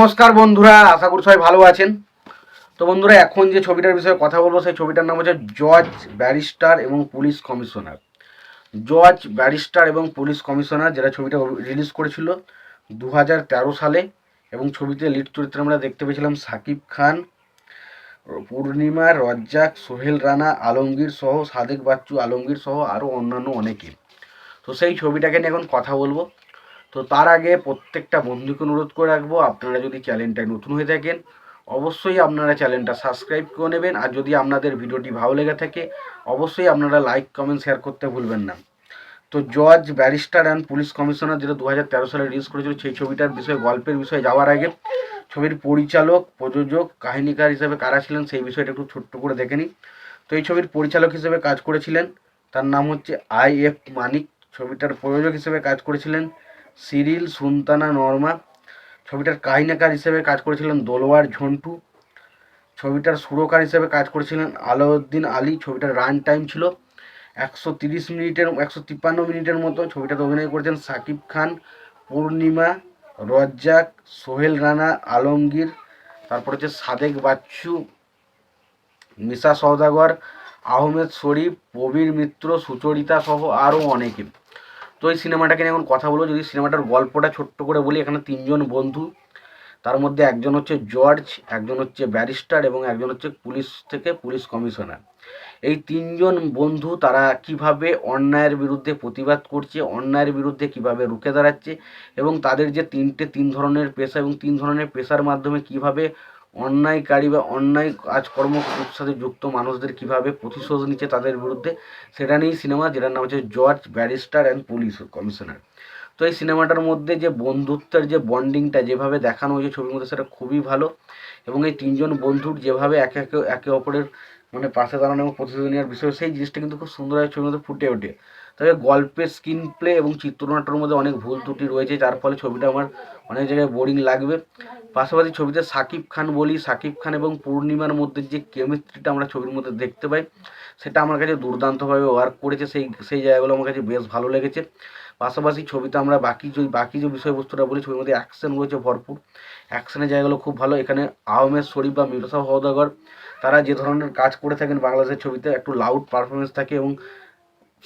নমস্কার বন্ধুরা, আশা করি সবাই ভালো আছেন। তো বন্ধুরা, এখন যে ছবিটার বিষয়ে কথা বলব, সেই ছবিটার নাম হচ্ছে জজ ব্যারিস্টার এবং পুলিশ কমিশনার। জজ ব্যারিস্টার এবং পুলিশ কমিশনার যেটা ছবিটা রিলিজ করেছিল দু হাজার তেরো সালে এবং ছবিতে লিড চরিত্রে আমরা দেখতে পেয়েছিলাম সাকিব খান, পূর্ণিমা রজ্জাক, সোহেল রানা, আলমগীর সহ, সাদেক বাচ্চু, আলমগীর সহ আরও অন্যান্য অনেকে। তো সেই ছবিটাকে নিয়ে এখন কথা বলব। তো তার আগে প্রত্যেকটা বন্ধুকে অনুরোধ করে রাখব, আপনারা যদি চ্যানেলটায় নতুন হয়ে থাকেন, অবশ্যই আপনারা চ্যানেলটা সাবস্ক্রাইব করে নেবেন। আর যদি আপনাদের ভিডিওটি ভালো লেগে থাকে, অবশ্যই আপনারা লাইক, কমেন্ট, শেয়ার করতে ভুলবেন না। তো জজ ব্যারিস্টার অ্যান্ড পুলিশ কমিশনার যেটা দু হাজার তেরো সালে রিলিজ করেছিল, সেই ছবিটার বিষয়ে, গল্পের বিষয়ে যাওয়ার আগে ছবির পরিচালক, প্রযোজক, কাহিনীকার হিসেবে কারা ছিলেন, সেই বিষয়টা একটু ছোট্ট করে দেখে নিই। তো এই ছবির পরিচালক হিসেবে কাজ করেছিলেন, তার নাম হচ্ছে আই এফ মানিক। ছবিটার প্রযোজক হিসেবে কাজ করেছিলেন সিরিল, সুলতানা, নর্মা। ছবিটার কাহিনীকার হিসেবে কাজ করেছিলেন দোলওয়ার ঝন্টু। ছবিটার সুরকার হিসেবে কাজ করেছিলেন আলাউদ্দিন আলী। ছবিটার রান টাইম ছিল একশো তিরিশ মিনিটের, একশো তিপ্পান্ন মিনিটের মতো। ছবিটাতে অভিনয় করেছেন সাকিব খান, পূর্ণিমা, রজ্জাক, সোহেল রানা, আলমগীর। তারপর হচ্ছে সাদেক বাচ্চু মিশা সওদাগর, আহমেদ শরীফ, প্রবীর মিত্র, সুচরিতা সহ আরও অনেকে। তো এই সিনেমাটাকে নিয়ে এখন কথা বলব। যদি সিনেমাটার গল্পটা ছোট্ট করে বলি, এখানে তিনজন বন্ধু, তার মধ্যে একজন হচ্ছে জর্জ, একজন হচ্ছে ব্যারিস্টার এবং একজন হচ্ছে পুলিশ থেকে পুলিশ কমিশনার। এই তিনজন বন্ধু তারা কীভাবে অন্যায়ের বিরুদ্ধে প্রতিবাদ করছে, অন্যায়ের বিরুদ্ধে কীভাবে রুখে দাঁড়াচ্ছে এবং তাদের যে তিনটে তিন ধরনের পেশা এবং তিন ধরনের পেশার মাধ্যমে কীভাবে অন্যায়কারী বা অন্যায় কাজকর্ম সাথে যুক্ত মানুষদের কীভাবে প্রতিশোধ নিচ্ছে তাদের বিরুদ্ধে, সেটা নিয়েই সিনেমা, যেটার নাম হচ্ছে judge barrister and police commissioner. তো এই সিনেমাটার মধ্যে যে বন্ধুত্বের যে বন্ডিংটা যেভাবে দেখানো হয়েছে ছবির মধ্যে, সেটা খুবই ভালো। এবং এই তিনজন বন্ধুর যেভাবে একে একে একে অপরের মানে পাশে দাঁড়ানো এবং প্রতিশোধ নেওয়ার বিষয়, সেই জিনিসটা কিন্তু খুব সুন্দরভাবে ছবির মধ্যে ফুটে ওঠে। তবে গল্পের স্ক্রিন প্লে এবং চিত্রনাট্যের মধ্যে অনেক ভুল ত্রুটি রয়েছে, যার ফলে ছবিটা আমার অনেক জায়গায় বোরিং লাগবে। পাশাপাশি ছবিতে সাকিব খান বলি, সাকিব খান এবং পূর্ণিমার মধ্যে যে কেমিস্ট্রিটা আমরা ছবির মধ্যে দেখতে পাই, সেটা আমার কাছে দুর্দান্তভাবে ওয়ার্ক করেছে, সেই সেই জায়গাগুলো আমার কাছে বেশ ভালো লেগেছে। পাশাপাশি ছবিতে আমরা বাকি যে বাকি যে বিষয়বস্তুটা বলি, ছবির মধ্যে অ্যাকশন রয়েছে ভরপুর। অ্যাকশনের জায়গাগুলো খুব ভালো। এখানে আহমেদ শরীফ বা মির্সা সওদাগর তারা যে ধরনের কাজ করে থাকেন বাংলাদেশের ছবিতে, একটু লাউড পারফরমেন্স থাকে এবং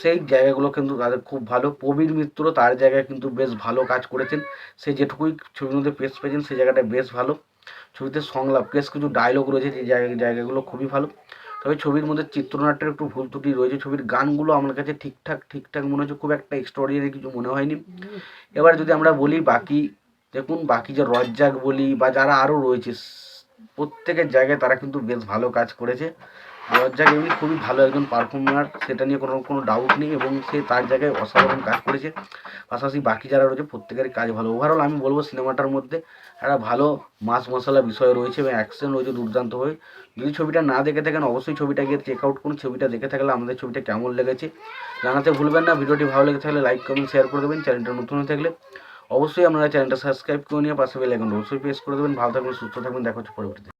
সেই জায়গাগুলো কিন্তু তাদের খুব ভালো। প্রবীর মিত্র তার জায়গায় কিন্তু বেশ ভালো কাজ করেছেন। সে যেটুকুই ছবির মধ্যে পেশ পেয়েছেন সেই জায়গাটা বেশ ভালো। ছবিতে সংলাপ বেশ কিছু ডায়লগ রয়েছে যে জায়গা জায়গাগুলো খুবই ভালো। তবে ছবির মধ্যে চিত্রনাট্যের একটু ভুল ত্রুটি রয়েছে। ছবির গানগুলো আমার কাছে ঠিকঠাক ঠিকঠাক মনে হচ্ছে খুব একটা এক্সট্রাঅর্ডিনারি কিছু মনে হয়নি। এবার যদি আমরা বলি বাকি দেখুন বাকি যে রজ্জাক বলি বা যারা আরও রয়েছে প্রত্যেকের জায়গায় তারা কিন্তু বেশ ভালো কাজ করেছে। রজ্জাক এমনি খুবই ভালো একজন পারফর্মার সেটা নিয়ে কোনো কোনো ডাউট নেই এবং সে তার জায়গায় অসাধারণ কাজ করেছে। পাশাপাশি বাকি যারা রয়েছে, প্রত্যেকেরই কাজ ভালো। ওভারঅল আমি বলব সিনেমাটার মধ্যে একটা ভালো মাস মশলা বিষয় রয়েছে এবং অ্যাকশন রয়েছে দুর্দান্ত হয়ে। যদি ছবিটা না দেখে থাকেন, অবশ্যই ছবিটা গিয়ে চেক আউট করুন। ছবিটা দেখে থাকলে আমাদের ছবিটা কেমন লেগেছে জানাতে ভুলবেন না। ভিডিওটি ভালো লেগে থাকলে লাইক কমেন্ট শেয়ার করে দেবেন। চ্যানেলটা নতুন হয়ে থাকলে অবশ্যই আপনারা চ্যানেলটা সাবস্ক্রাইব করে নিয়ে পাশে বেল আইকন অবশ্যই প্রেস করে দেবেন। ভালো থাকবেন, সুস্থ থাকবেন। দেখা হচ্ছে পরবর্তীতে